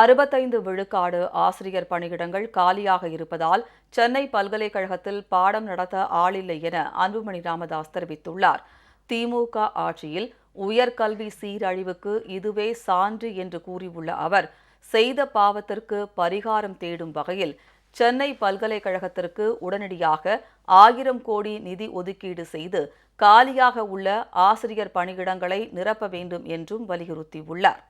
அறுபத்தைந்து விழுக்காடு ஆசிரியர் பணியிடங்கள் காலியாக இருப்பதால் சென்னை பல்கலைக்கழகத்தில் பாடம் நடத்த ஆளில்லை என அன்புமணி ராமதாஸ் தெரிவித்துள்ளார். திமுக ஆட்சியில் உயர்கல்வி சீரழிவுக்கு இதுவே சான்று என்று கூறியுள்ள அவர் செய்த பாவத்திற்கு பரிகாரம் தேடும் வகையில் சென்னை பல்கலைக்கழகத்திற்கு உடனடியாக ஆயிரம் கோடி நிதி ஒதுக்கீடு செய்து காலியாக உள்ள ஆசிரியர் பணியிடங்களை நிரப்ப வேண்டும் என்றும் வலியுறுத்தியுள்ளார்.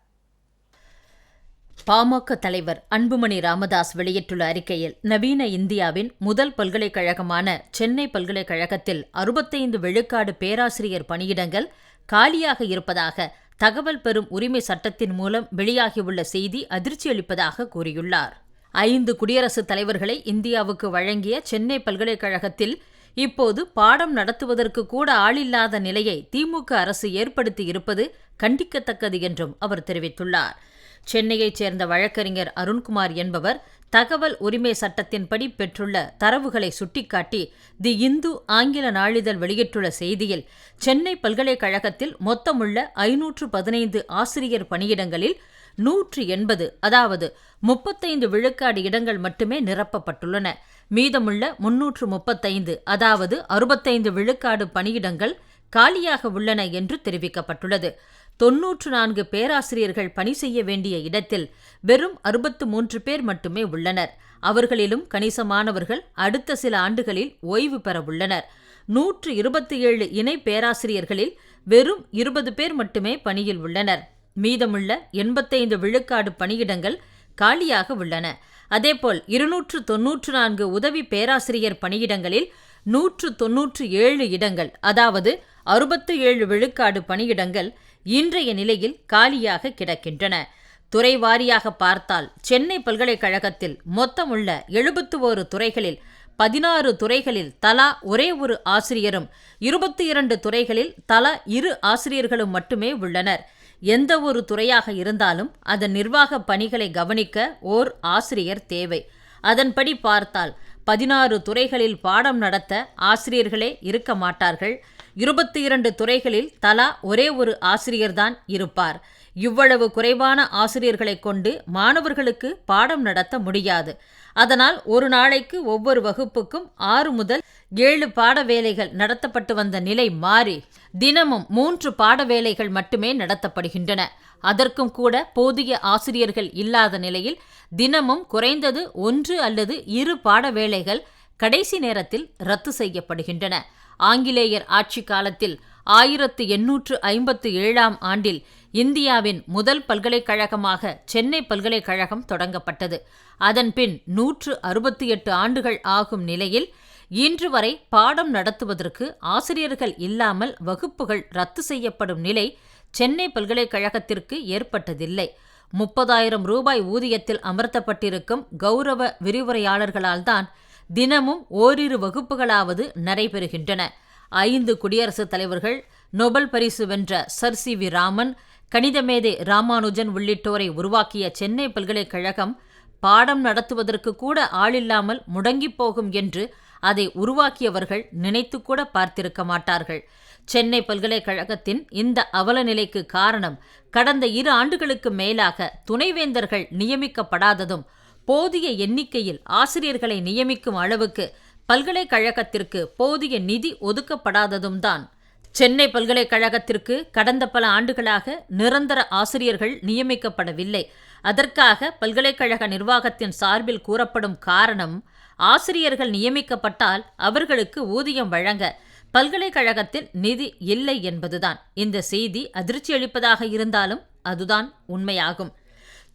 பாமக தலைவர் அன்புமணி ராமதாஸ் வெளியிட்டுள்ள அறிக்கையில் நவீன இந்தியாவின் முதல் பல்கலைக்கழகமான சென்னை பல்கலைக்கழகத்தில் அறுபத்தைந்து விழுக்காடு பேராசிரியர் பணியிடங்கள் காலியாக இருப்பதாக தகவல் பெறும் உரிமை சட்டத்தின் மூலம் வெளியாகியுள்ள செய்தி அதிர்ச்சியளிப்பதாக கூறியுள்ளார். ஐந்து குடியரசுத் தலைவர்களை இந்தியாவுக்கு வழங்கிய சென்னை பல்கலைக்கழகத்தில் இப்போது பாடம் நடத்துவதற்கு கூட ஆளில்லாத நிலையை திமுக அரசு ஏற்படுத்தி இருப்பது கண்டிக்கத்தக்கது என்றும் அவர் தெரிவித்துள்ளார். சென்னையைச் சேர்ந்த வழக்கறிஞர் அருண்குமார் என்பவர் தகவல் உரிமை சட்டத்தின்படி பெற்றுள்ள தரவுகளை சுட்டிக்காட்டி தி இந்து ஆங்கில நாளிதழ் வெளியிட்டுள்ள செய்தியில் சென்னை பல்கலைக்கழகத்தில் மொத்தமுள்ள ஐநூற்று பதினைந்து ஆசிரியர் பணியிடங்களில் நூற்று எண்பது அதாவது முப்பத்தைந்து விழுக்காடு இடங்கள் மட்டுமே நிரப்பப்பட்டுள்ளன. மீதமுள்ள முன்னூற்று முப்பத்தைந்து அதாவது அறுபத்தைந்து விழுக்காடு பணியிடங்கள் காலியாக உள்ளன என்று தெரிவிக்கப்பட்டுள்ளது. தொன்னூற்று நான்கு பேராசிரியர்கள் பணி செய்ய வேண்டிய இடத்தில் வெறும் அறுபத்து மூன்று பேர் மட்டுமே உள்ளனர். அவர்களிலும் கணிசமானவர்கள் அடுத்த சில ஆண்டுகளில் ஓய்வு பெற உள்ளனர். நூற்று இருபத்தி ஏழு இணை பேராசிரியர்களில் வெறும் இருபது பேர் மட்டுமே பணியில் உள்ளனர். மீதமுள்ள எண்பத்தைந்து விழுக்காடு பணியிடங்கள் காலியாக உள்ளன. அதேபோல் இருநூற்று தொன்னூற்று நான்கு உதவி பேராசிரியர் பணியிடங்களில் நூற்று தொன்னூற்று ஏழு இடங்கள் அதாவது அறுபத்து ஏழு விழுக்காடு பணியிடங்கள் இன்றைய நிலையில் காலியாக கிடக்கின்றன. துறை வாரியாக பார்த்தால் சென்னை பல்கலைக்கழகத்தில் மொத்தமுள்ள எழுபத்து ஓரு துறைகளில் பதினாறு துறைகளில் தலா ஒரே ஒரு ஆசிரியரும் இருபத்தி இரண்டு துறைகளில் தலா இரு ஆசிரியர்களும் மட்டுமே உள்ளனர். எந்த ஒரு துறையாக இருந்தாலும் அதன் நிர்வாக பணிகளை கவனிக்க ஓர் ஆசிரியர் தேவை. அதன்படி பார்த்தால் பதினாறு துறைகளில் பாடம் நடத்த ஆசிரியர்களே இருக்க மாட்டார்கள். இருபத்தி இரண்டு துறைகளில் தலா ஒரே ஒரு ஆசிரியர்தான் இருப்பார். இவ்வளவு குறைவான ஆசிரியர்களை கொண்டு மாணவர்களுக்கு பாடம் நடத்த முடியாது. அதனால் ஒரு நாளைக்கு ஒவ்வொரு வகுப்புக்கும் ஆறு முதல் ஏழு பாட வேலைகள் நடத்தப்பட்டு வந்த நிலை மாறி தினமும் மூன்று பாட வேலைகள் மட்டுமே நடத்தப்படுகின்றன. அதற்கும் கூட போதிய ஆசிரியர்கள் இல்லாத நிலையில் தினமும் குறைந்தது ஒன்று அல்லது இரு பாட வேலைகள் கடைசி நேரத்தில் ரத்து செய்யப்படுகின்றன. ஆங்கிலேயர் ஆட்சி காலத்தில் ஆயிரத்து எண்ணூற்று ஐம்பத்து ஏழாம் ஆண்டில் இந்தியாவின் முதல் பல்கலைக்கழகமாக சென்னை பல்கலைக்கழகம் தொடங்கப்பட்டது. அதன்பின் நூற்று அறுபத்தி எட்டு ஆண்டுகள் ஆகும் நிலையில் இன்று வரை பாடம் நடத்துவதற்கு ஆசிரியர்கள் இல்லாமல் வகுப்புகள் ரத்து செய்யப்படும் நிலை சென்னை பல்கலைக்கழகத்திற்கு ஏற்பட்டதில்லை. முப்பதாயிரம் ரூபாய் ஊதியத்தில் அமர்த்தப்பட்டிருக்கும் கௌரவ விரிவுரையாளர்களால்தான் தினமும் ஓரிரு வகுப்புகளாவது நடைபெறுகின்றன. ஐந்து குடியரசுத் தலைவர்கள் நோபல் பரிசு வென்ற சர் சி வி ராமன் கணிதமேதை ராமானுஜன் உள்ளிட்டோரை உருவாக்கிய சென்னை பல்கலைக்கழகம் பாடம் நடத்துவதற்கு கூட ஆளில்லாமல் முடங்கிப் போகும் என்று அதை உருவாக்கியவர்கள் நினைத்துக்கூட பார்த்திருக்க மாட்டார்கள். சென்னை பல்கலைக்கழகத்தின் இந்த அவல நிலைக்கு காரணம் கடந்த இரு ஆண்டுகளுக்கு மேலாக துணைவேந்தர்கள் நியமிக்கப்படாததும் போதிய எண்ணிக்கையில் ஆசிரியர்களை நியமிக்கும் அளவுக்கு பல்கலைக்கழகத்திற்கு போதிய நிதி ஒதுக்கப்படாததும் தான். சென்னை பல்கலைக்கழகத்திற்கு கடந்த பல ஆண்டுகளாக நிரந்தர ஆசிரியர்கள் நியமிக்கப்படவில்லை. அதற்காக பல்கலைக்கழக நிர்வாகத்தின் சார்பில் கூறப்படும் காரணம் ஆசிரியர்கள் நியமிக்கப்பட்டால் அவர்களுக்கு ஊதியம் வழங்க பல்கலைக்கழகத்தில் நிதி இல்லை என்பதுதான். இந்த செய்தி அதிர்ச்சியளிப்பதாக இருந்தாலும் அதுதான் உண்மையாகும்.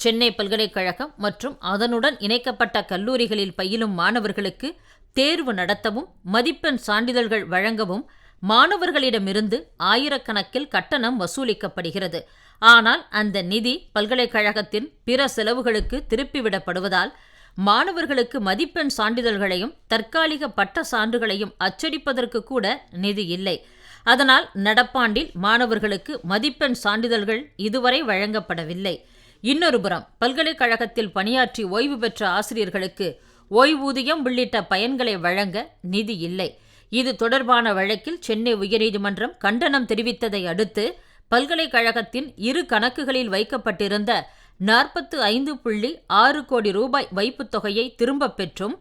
சென்னை பல்கலைக்கழகம் மற்றும் அதனுடன் இணைக்கப்பட்ட கல்லூரிகளில் பயிலும் மாணவர்களுக்கு தேர்வு நடத்தவும் மதிப்பெண் சான்றிதழ்கள் வழங்கவும் மாணவர்களிடமிருந்து ஆயிரக்கணக்கில் கட்டணம் வசூலிக்கப்படுகிறது. ஆனால் அந்த நிதி பல்கலைக்கழகத்தின் பிற செலவுகளுக்கு திருப்பிவிடப்படுவதால் மாணவர்களுக்கு மதிப்பெண் சான்றிதழ்களையும் தற்காலிக பட்ட சான்றுகளையும் அச்சடிப்பதற்கு கூட நிதி இல்லை. அதனால் நடப்பாண்டில் மாணவர்களுக்கு மதிப்பெண் சான்றிதழ்கள் இதுவரை வழங்கப்படவில்லை. இன்னொருபுறம் பல்கலைக்கழகத்தில் பணியாற்றி ஓய்வு பெற்ற ஆசிரியர்களுக்கு ஓய்வூதியம் உள்ளிட்ட பயன்களை வழங்க நிதி இல்லை. இது தொடர்பான வழக்கில் சென்னை உயர்நீதிமன்றம் கண்டனம் தெரிவித்ததை அடுத்து பல்கலைக்கழகத்தின் இரு கணக்குகளில் வைக்கப்பட்டிருந்த நாற்பத்து ஐந்து புள்ளி ஆறு கோடி ரூபாய் வைப்புத் தொகையை திரும்பப் பெற்றும்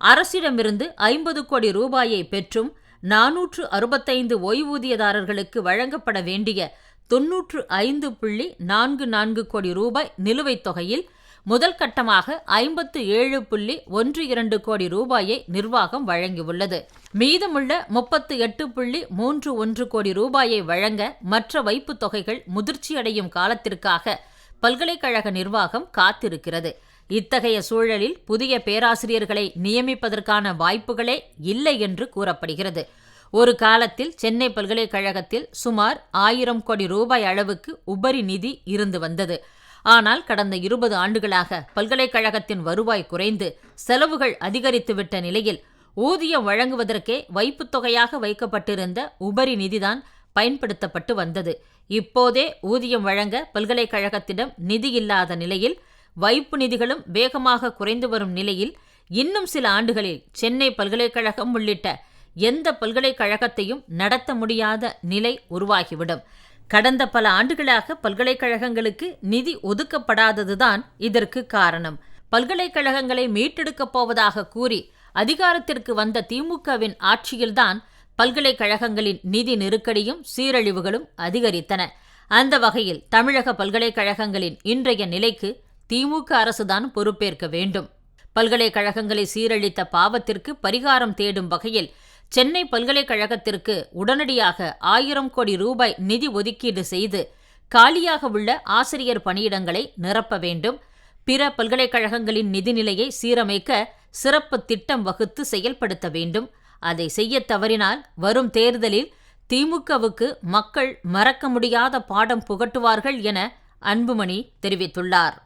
அரசிடமிருந்து ஐம்பது கோடி ரூபாயை பெற்றும் நாநூற்று அறுபத்தைந்து ஓய்வூதியதாரர்களுக்கு வழங்கப்பட வேண்டிய தொன்னூற்று ஐந்து புள்ளி நான்கு நான்கு கோடி ரூபாய் நிலுவைத் தொகையில் முதல் கட்டமாக ஐம்பத்து ஏழு புள்ளி ஒன்று இரண்டு கோடி ரூபாயை நிர்வாகம் வழங்கியுள்ளது. மீதமுள்ள முப்பத்து எட்டு புள்ளி மூன்று ஒன்று கோடி ரூபாயை வழங்க மற்ற வைப்புத் தொகைகள் முதிர்ச்சியடையும் காலத்திற்காக பல்கலைக்கழக நிர்வாகம் காத்திருக்கிறது. இத்தகைய சூழலில் புதிய பேராசிரியர்களை நியமிப்பதற்கான வாய்ப்புகளே இல்லை என்று கூறப்படுகிறது. ஒரு காலத்தில் சென்னை பல்கலைக்கழகத்தில் சுமார் ஆயிரம் கோடி ரூபாய் அளவுக்கு உபரி நிதி இருந்து வந்தது. ஆனால் கடந்த இருபது ஆண்டுகளாக பல்கலைக்கழகத்தின் வருவாய் குறைந்து செலவுகள் அதிகரித்துவிட்ட நிலையில் ஊதியம் வழங்குவதற்கே வைப்புத் தொகையாக வைக்கப்பட்டிருந்த உபரி நிதிதான் பயன்படுத்தப்பட்டு வந்தது. இப்போதே ஊதியம் வழங்க பல்கலைக்கழகத்திடம் நிதி இல்லாத நிலையில் வைப்பு நிதிகளும் வேகமாக குறைந்து வரும் நிலையில் இன்னும் சில ஆண்டுகளில் சென்னை பல்கலைக்கழகம் உள்ளிட்ட எந்த பல்கலைக்கழகத்தையும் நடத்த முடியாத நிலை உருவாகிவிடும். கடந்த பல ஆண்டுகளாக பல்கலைக்கழகங்களுக்கு நிதி ஒதுக்கப்படாததுதான் இதற்கு காரணம். பல்கலைக்கழகங்களை மீட்டெடுக்கப் போவதாக கூறி அதிகாரத்திற்கு வந்த திமுகவின் ஆட்சியில்தான் பல்கலைக்கழகங்களின் நிதி நெருக்கடியும் சீரழிவுகளும் அதிகரித்தன. அந்த வகையில் தமிழக பல்கலைக்கழகங்களின் இன்றைய நிலைக்கு திமுக அரசுதான் பொறுப்பேற்க வேண்டும். பல்கலைக்கழகங்களை சீரழித்த பாவத்திற்கு பரிகாரம் தேடும் வகையில் சென்னை பல்கலைக்கழகத்திற்கு உடனடியாக ஆயிரம் கோடி ரூபாய் நிதி ஒதுக்கீடு செய்து காலியாக உள்ள ஆசிரியர் பணியிடங்களை நிரப்ப வேண்டும். பிற பல்கலைக்கழகங்களின் நிதிநிலையை சீரமைக்க சிறப்பு திட்டம் வகுத்து செயல்படுத்த வேண்டும். அதை செய்ய தவறினால் வரும் தேர்தலில் திமுகவுக்கு மக்கள் மறக்க முடியாத பாடம் புகட்டுவார்கள் என அன்புமணி தெரிவித்துள்ளார்.